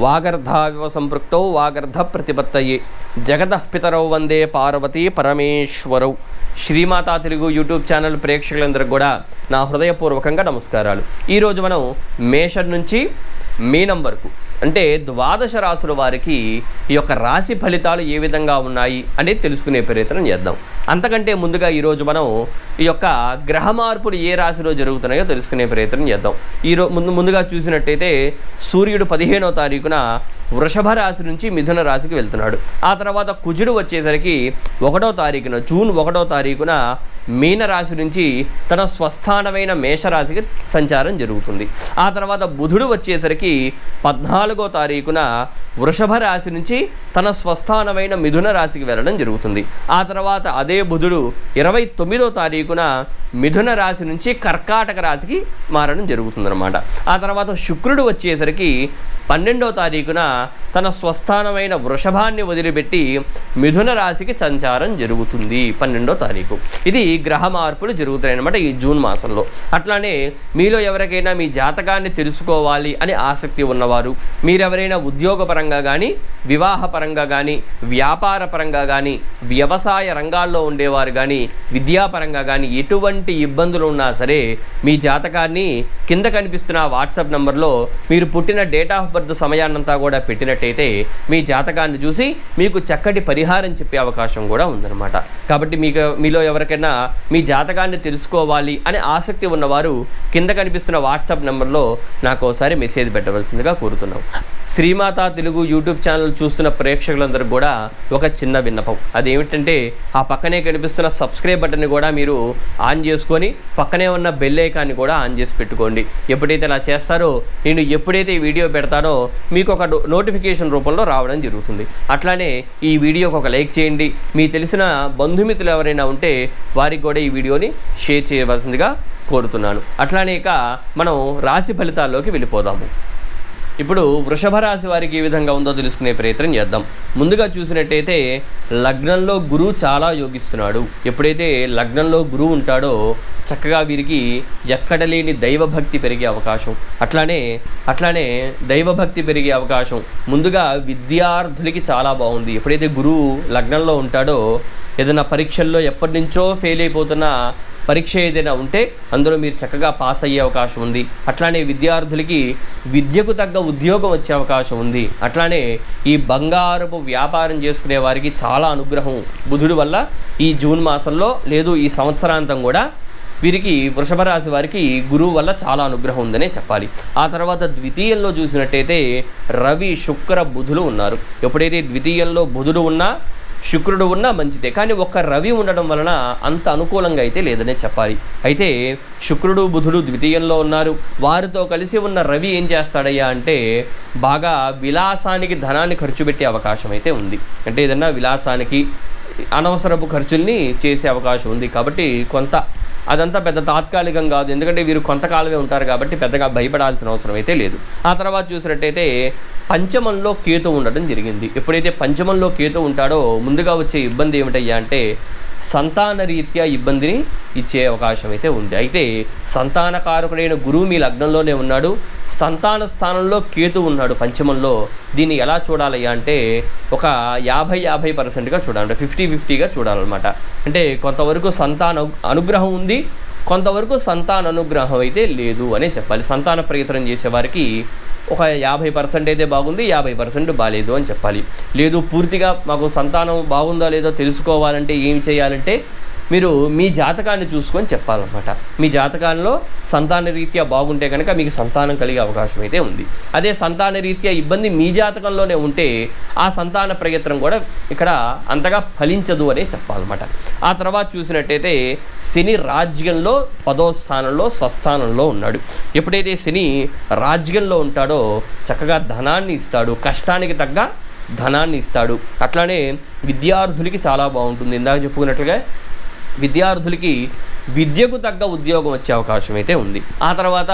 వాగర్ధావివ సంపృక్తౌ వాగర్ధ ప్రతిపత్తయే జగతః పితరౌ వందే పార్వతీ పరమేశ్వరౌ. శ్రీమాతా తెలుగు యూట్యూబ్ ఛానల్ ప్రేక్షకులందరికీ కూడా నా హృదయపూర్వకంగా నమస్కారాలు. ఈరోజు మనం మేషం నుంచి మీనం వరకు అంటే ద్వాదశ రాసుల వారికి ఈ యొక్క రాశి ఫలితాలు ఏ విధంగా ఉన్నాయి అనేది తెలుసుకునే ప్రయత్నం చేద్దాం. అంతకంటే ముందుగా ఈరోజు మనం ఈ యొక్క గ్రహ మార్పులు ఏ రాశిలో జరుగుతున్నాయో తెలుసుకునే ప్రయత్నం చేద్దాం. ఈరో ముందు ముందుగా చూసినట్టయితే సూర్యుడు పదిహేనో తారీఖున వృషభ రాశి నుంచి మిథున రాశికి వెళ్తున్నాడు. ఆ తర్వాత కుజుడు వచ్చేసరికి ఒకటో తారీఖున జూన్ ఒకటో తారీఖున మీనరాశి నుంచి తన స్వస్థానమైన మేషరాశికి సంచారం జరుగుతుంది. ఆ తర్వాత బుధుడు వచ్చేసరికి పద్నాలుగో తారీఖున వృషభ రాశి నుంచి తన స్వస్థానమైన మిథున రాశికి వెళ్ళడం జరుగుతుంది. ఆ తర్వాత అదే బుధుడు ఇరవై తొమ్మిదో తారీఖున మిథున రాశి నుంచి కర్కాటక రాశికి మారడం జరుగుతుందన్నమాట. ఆ తర్వాత శుక్రుడు వచ్చేసరికి పన్నెండో తారీఖున తన స్వస్థానమైన వృషభాన్ని వదిలిపెట్టి మిథున రాశికి సంచారం జరుగుతుంది పన్నెండో తారీఖు. ఇది గ్రహ మార్పులు జరుగుతాయి అనమాట ఈ జూన్ మాసంలో. అట్లానే మీలో ఎవరికైనా మీ జాతకాన్ని తెలుసుకోవాలి అని ఆసక్తి ఉన్నవారు మీరెవరైనా ఉద్యోగపరంగా కానీ వివాహపరంగా కానీ వ్యాపార పరంగా కానీ వ్యవసాయ రంగాల్లో ఉండేవారు కానీ విద్యాపరంగా కానీ ఎటువంటి ఇబ్బందులు ఉన్నా సరే మీ జాతకాన్ని కింద కనిపిస్తున్న వాట్సాప్ నంబర్లో మీరు పుట్టిన డేట్ ఆఫ్ బర్త్ సమయాన్నంతా కూడా పెట్టినట్టయితే మీ జాతకాన్ని చూసి మీకు చక్కటి పరిహారం చెప్పే అవకాశం కూడా ఉందన్నమాట. కాబట్టి మీకు మీలో ఎవరికైనా మీ జాతకాన్ని తెలుసుకోవాలి అనే ఆసక్తి ఉన్నవారు కింద కనిపిస్తున్న వాట్సాప్ నెంబర్లో నాకు ఒకసారి మెసేజ్ పెట్టవలసిందిగా కోరుతున్నాం. శ్రీమాత తెలుగు యూట్యూబ్ ఛానల్ చూస్తున్న ప్రేక్షకులందరూ కూడా ఒక చిన్న విన్నపం. అదేమిటంటే ఆ పక్కనే కనిపిస్తున్న సబ్స్క్రైబ్ బటన్ని కూడా మీరు ఆన్ చేసుకొని పక్కనే ఉన్న బెల్ ఐకాన్ని కూడా ఆన్ చేసి పెట్టుకోండి. ఎప్పుడైతే అలా చేస్తారో నేను ఎప్పుడైతే ఈ వీడియో పెడతానో మీకు ఒక నోటిఫికేషన్ రూపంలో రావడం జరుగుతుంది. అట్లానే ఈ వీడియోకి ఒక లైక్ చేయండి. మీ తెలిసిన బంధుమిత్రులు ఎవరైనా ఉంటే వారికి కూడా ఈ వీడియోని షేర్ చేయవలసిందిగా కోరుతున్నాను. అట్లానే ఇక మనం రాశి ఫలితాల్లోకి వెళ్ళిపోదాము. ఇప్పుడు వృషభ రాశి వారికి ఏ విధంగా ఉందో తెలుసుకునే ప్రయత్నం చేద్దాం. ముందుగా చూసినట్టయితే లగ్నంలో గురువు చాలా యోగిస్తున్నాడు. ఎప్పుడైతే లగ్నంలో గురువు ఉంటాడో చక్కగా వీరికి ఎక్కడ లేని దైవభక్తి పెరిగే అవకాశం. అట్లానే అట్లానే దైవభక్తి పెరిగే అవకాశం. ముందుగా విద్యార్థులకి చాలా బాగుంది. ఎప్పుడైతే గురువు లగ్నంలో ఉంటాడో ఏదైనా పరీక్షల్లో ఎప్పటి నుంచో ఫెయిల్ అయిపోతున్న పరీక్ష ఏదైనా ఉంటే అందులో మీరు చక్కగా పాస్ అయ్యే అవకాశం ఉంది. అట్లానే విద్యార్థులకి విద్యకు తగ్గ ఉద్యోగం వచ్చే అవకాశం ఉంది. అట్లానే ఈ బంగారపు వ్యాపారం చేసుకునే వారికి చాలా అనుగ్రహం. బుధుడు వల్ల ఈ జూన్ మాసంలో లేదు ఈ సంవత్సరాంతం కూడా వీరికి వృషభ రాశి వారికి గురువు వల్ల చాలా అనుగ్రహం ఉందనే చెప్పాలి. ఆ తర్వాత ద్వితీయంలో చూసినట్టయితే రవి శుక్ర బుధులు ఉన్నారు. ఎప్పుడైతే ద్వితీయంలో బుధుడు ఉన్నా శుక్రుడు ఉన్నా మంచిదే. కానీ ఒక్క రవి ఉండడం వలన అంత అనుకూలంగా అయితే లేదనే చెప్పాలి. అయితే శుక్రుడు బుధుడు ద్వితీయంలో ఉన్నారు. వారితో కలిసి ఉన్న రవి ఏం చేస్తాడయ్యా అంటే బాగా విలాసానికి ధనాన్ని ఖర్చు పెట్టే అవకాశం అయితే ఉంది. అంటే ఏదన్నా విలాసానికి అనవసరపు ఖర్చుల్ని చేసే అవకాశం ఉంది. కాబట్టి కొంత అదంతా పెద్ద తాత్కాలికం కాదు. ఎందుకంటే వీరు కొంతకాలమే ఉంటారు కాబట్టి పెద్దగా భయపడాల్సిన అవసరం అయితే లేదు. ఆ తర్వాత చూసినట్టయితే పంచమంలో కేతు ఉండడం జరిగింది. ఎప్పుడైతే పంచమంలో కేతు ఉంటాడో ముందుగా వచ్చే ఇబ్బంది ఏమిటయ్యా అంటే సంతాన రీత్యా ఇబ్బందిని ఇచ్చే అవకాశం అయితే ఉంది. అయితే సంతానకారకుడైన గురువు మీ లగ్నంలోనే ఉన్నాడు. సంతాన స్థానంలో కేతు ఉన్నాడు పంచమంలో. దీన్ని ఎలా చూడాలయ్యా అంటే ఒక యాభై యాభై పర్సెంట్గా చూడాలంటే. ఫిఫ్టీ ఫిఫ్టీగా చూడాలన్నమాట. అంటే కొంతవరకు సంతాన అనుగ్రహం ఉంది. కొంతవరకు సంతాన అనుగ్రహం అయితే లేదు అనే చెప్పాలి. సంతాన ప్రయత్నం చేసేవారికి ఒక యాభై పర్సెంట్ అయితే బాగుంది యాభై పర్సెంట్ బాగాలేదు అని చెప్పాలి. లేదు పూర్తిగా మాకు సంతానం బాగుందో లేదో తెలుసుకోవాలంటే ఏం చేయాలంటే మీరు మీ జాతకాన్ని చూసుకొని చెప్పాలన్నమాట. మీ జాతకాల్లో సంతాన రీత్యా బాగుంటే కనుక మీకు సంతానం కలిగే అవకాశం అయితే ఉంది. అదే సంతాన రీత్యా ఇబ్బంది మీ జాతకంలోనే ఉంటే ఆ సంతాన ప్రయత్నం కూడా ఇక్కడ అంతగా ఫలించదు అనే చెప్పాలన్నమాట. ఆ తర్వాత చూసినట్టయితే శని రాజ్యంలో పదో స్థానంలో స్వస్థానంలో ఉన్నాడు. ఎప్పుడైతే శని రాజ్యంలో ఉంటాడో చక్కగా ధనాన్ని ఇస్తాడు. కష్టానికి తగ్గ ధనాన్ని ఇస్తాడు. అట్లానే విద్యార్థులకి చాలా బాగుంటుంది. ఇందాక చెప్పుకున్నట్లుగా విద్యార్థులకి విద్యకు తగ్గ ఉద్యోగం వచ్చే అవకాశం అయితే ఉంది. ఆ తర్వాత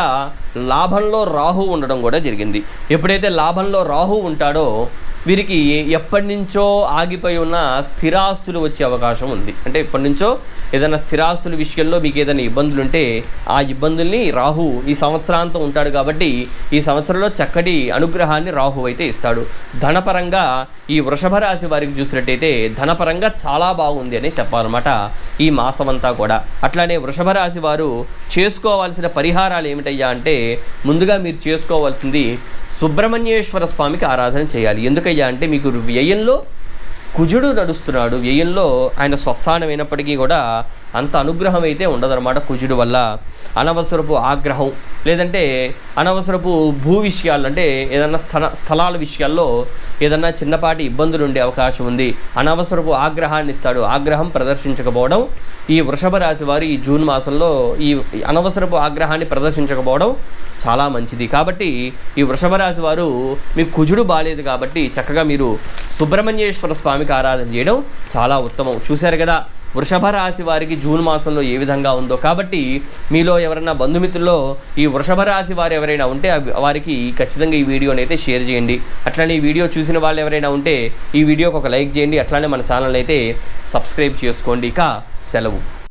లాభంలో రాహు ఉండడం కూడా జరిగింది. ఎప్పుడైతే లాభంలో రాహు ఉంటాడో వీరికి ఎప్పటి నుంచో ఆగిపోయి ఉన్న స్థిరాస్తులు వచ్చే అవకాశం ఉంది. అంటే ఎప్పటి నుంచో ఏదైనా స్థిరాస్తుల విషయంలో మీకు ఏదైనా ఇబ్బందులు ఉంటే ఆ ఇబ్బందుల్ని రాహు ఈ సంవత్సరాంతం ఉంటాడు కాబట్టి ఈ సంవత్సరంలో చక్కటి అనుగ్రహాన్ని రాహు అయితే ఇస్తాడు. ధనపరంగా ఈ వృషభ రాశి వారికి చూసినట్టయితే ధనపరంగా చాలా బాగుంది అని చెప్పాలన్నమాట ఈ మాసం అంతా కూడా. అట్లానే వృషభ రాశి వారు చేసుకోవాల్సిన పరిహారాలు ఏమిటయ్యా అంటే ముందుగా మీరు చేసుకోవాల్సింది సుబ్రహ్మణ్యేశ్వర స్వామికి ఆరాధన చేయాలి. ఎందుకయ్యా అంటే మీకు వ్యయంలో కుజుడు నడుస్తున్నాడు. వ్యయంలో ఆయన స్వస్థానమైనప్పటికీ కూడా అంత అనుగ్రహం అయితే ఉండదన్నమాట కుజుడు వల్ల. అనవసరపు ఆగ్రహం లేదంటే అనవసరపు భూ విషయాలు అంటే ఏదన్నా స్థల స్థలాల విషయాల్లో ఏదన్నా చిన్నపాటి ఇబ్బందులు ఉండే అవకాశం ఉంది. అనవసరపు ఆగ్రహాన్ని ఇస్తాడు. ఆగ్రహం ప్రదర్శించకపోవడం ఈ వృషభ రాశి వారు ఈ జూన్ మాసంలో ఈ అనవసరపు ఆగ్రహాన్ని ప్రదర్శించకపోవడం చాలా మంచిది. కాబట్టి ఈ వృషభ రాశి వారు మీకు కుజుడు బాలేదు కాబట్టి చక్కగా మీరు సుబ్రహ్మణ్యేశ్వర స్వామికి ఆరాధన చేయడం చాలా ఉత్తమం. చూశారు కదా? వృషభ రాశి వారికి జూన్ మాసంలో ఏ విధంగా ఉందో. కాబట్టి మీలో ఎవరైనా బంధుమిత్రుల్లో ఈ వృషభ రాశి వారు ఎవరైనా ఉంటే వారికి ఖచ్చితంగా ఈ వీడియోని అయితే షేర్ చేయండి. అట్లానే ఈ వీడియో చూసిన వాళ్ళు ఎవరైనా ఉంటే ఈ వీడియోకి ఒక లైక్ చేయండి. అట్లానే మన ఛానల్ అయితే సబ్స్క్రైబ్ చేసుకోండి. ఇక సెలవు.